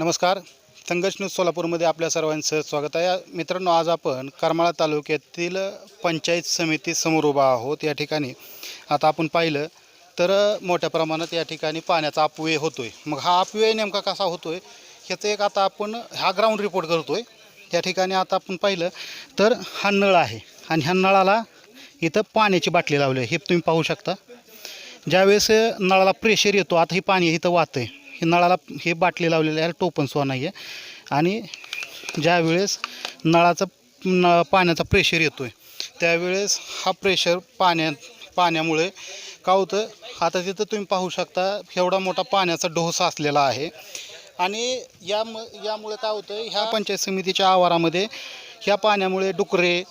नमस्कार. संघर्ष न्यूज सोलापूरमध्ये आपल्या सर्वांचं स्वागत आहे. मित्रांनो आज आपण करमाळा तालुक्यातील पंचायत समिती समोर उभा आहोत. या ठिकाणी आता आपण पाहिलं तर मोठ्या प्रमाणात या ठिकाणी पाण्याचा अपव्यय होतो आहे मग हा अपव्यय नेमका कसा होतो आहे ह्याचं एक आता आपण हा ग्राउंड रिपोर्ट करतो आहे या ठिकाणी आता आपण पाहिलं तर हा नळ आहे आणि ह्या नळाला इथं पाण्याची बाटली लावली आहे. हे तुम्ही पाहू शकता. ज्यावेळेस नळाला प्रेशर येतो आता हे पाणी इथं वाहतं आहे हे नळाला हे बाटली लावलेली आहे टोपन सुद्धा नाही आहे आणि ज्यावेळेस नळाचं न पाण्याचा प्रेशर येतो आहे त्यावेळेस हा प्रेशर पाण्या पाण्यामुळे का होतं आता तिथं तुम्ही पाहू शकता एवढा मोठा पाण्याचा डोस असलेला आहे. आणि या यामुळे काय होतं ह्या पंचायत समितीच्या आवारामध्ये ह्या पाण्यामुळे डुकरे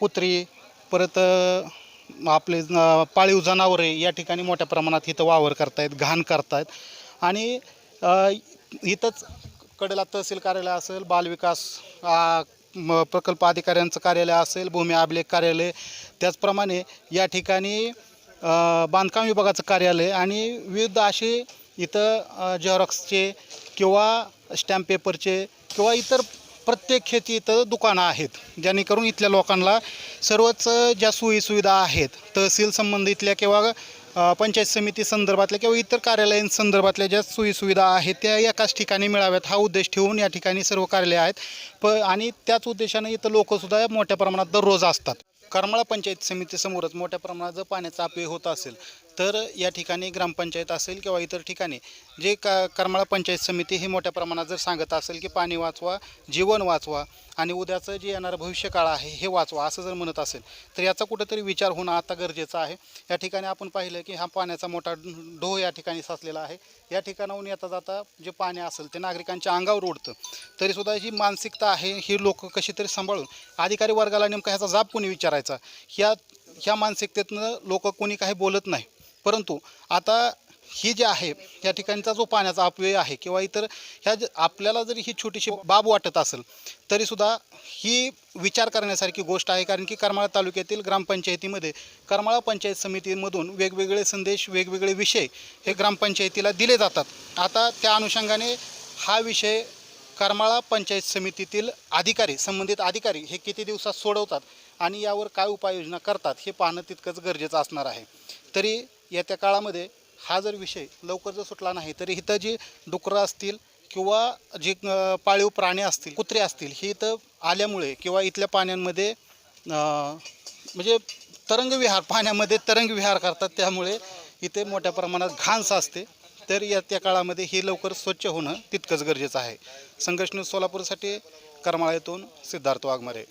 कुत्री परत आपले पाळीव जनावरे या ठिकाणी मोठ्या प्रमाणात इथं वावर करतायत घाण करतायत. आणि इथंच कडेला तहसील कार्यालय असेल बालविकास म, प्रकल्प अधिकाऱ्यांचं कार्यालय असेल भूमी अभिलेख कार्यालय त्याचप्रमाणे या ठिकाणी बांधकाम विभागाचं कार्यालय आणि विविध असे इथं झेरॉक्सचे किंवा स्टॅम्प पेपरचे किंवा इतर प्रत्येक खेती इथं दुकानं आहेत जेणेकरून इथल्या लोकांना सर्वच ज्या सोयीसुविधा आहेत तहसील संबंधितल्या किंवा पंचायत समिती संदर्भातल्या किंवा इतर कार्यालयांसंदर्भातल्या ज्या सोयीसुविधा आहेत त्या एकाच ठिकाणी मिळाव्यात. हा उद्देश ठेवून या ठिकाणी सर्व कार्यालय आहेत. प आणि त्याच उद्देशानं इथं लोकंसुद्धा मोठ्या प्रमाणात दररोज असतात. करमाळा पंचायत समितीसमोरच मोठ्या प्रमाणात जर पाण्याचा अपव्यय होत असेल तर या ठिकाणी ग्रामपंचायत असेल किंवा इतर ठिकाणी जे का करमाळा पंचायत समिती हे मोठ्या प्रमाणात जर सांगत असेल की पाणी वाचवा जीवन वाचवा आणि उद्याचं जे येणारं भविष्यकाळ आहे हे वाचवा असं जर म्हणत असेल तर याचा कुठंतरी विचार होणं आता गरजेचं आहे. या ठिकाणी आपण पाहिलं की हा पाण्याचा मोठा ढोह या ठिकाणी साचलेला आहे. या ठिकाणाहून येता जाता जे पाणी असेल ते नागरिकांच्या अंगावर उडतं तरीसुद्धा ही मानसिकता आहे ही लोक कशी तरी सांभाळून अधिकारी वर्गाला नेमका ह्याचा जाब कोणी विचारायचा? ह्या ह्या मानसिकतेतनं लोक कोणी काही बोलत नाही. परंतु आता ही जी आहे या ठिकाणचा जो पाण्याचा अपव्यय आहे किंवा इतर ह्या ज- आपल्याला जरी ही छोटीशी बाब वाटत असेल तरीसुद्धा ही विचार करण्यासारखी गोष्ट आहे. कारण की करमाळा तालुक्यातील ग्रामपंचायतीमध्ये करमाळा पंचायत समितीमधून वेगवेगळे संदेश वेगवेगळे विषय हे ग्रामपंचायतीला दिले जातात. आता त्या अनुषंगाने हा विषय करमाळा पंचायत समितीतील अधिकारी संबंधित अधिकारी हे किती दिवसात सोडवतात आणि यावर काय उपाययोजना करतात हे पाहणं तितकंच गरजेचं असणार आहे. तरी येत्या काळामध्ये हा जर विषय लवकर जर सुटला नाही तर इथं जी डुकरं असतील किंवा जे पाळीव प्राणी असतील कुत्रे असतील ही इथं आल्यामुळे किंवा इथल्या पाण्यांमध्ये म्हणजे तरंगविहार पाण्यामध्ये तरंगविहार करतात त्यामुळे इथे मोठ्या प्रमाणात घाण साचते. तर या त्या काळामध्ये हे लवकर स्वच्छ होणं तितकंच गरजेचं आहे. संघर्ष न्यूज सोलापूरसाठी करमाळ्यातून सिद्धार्थ वाघमारे.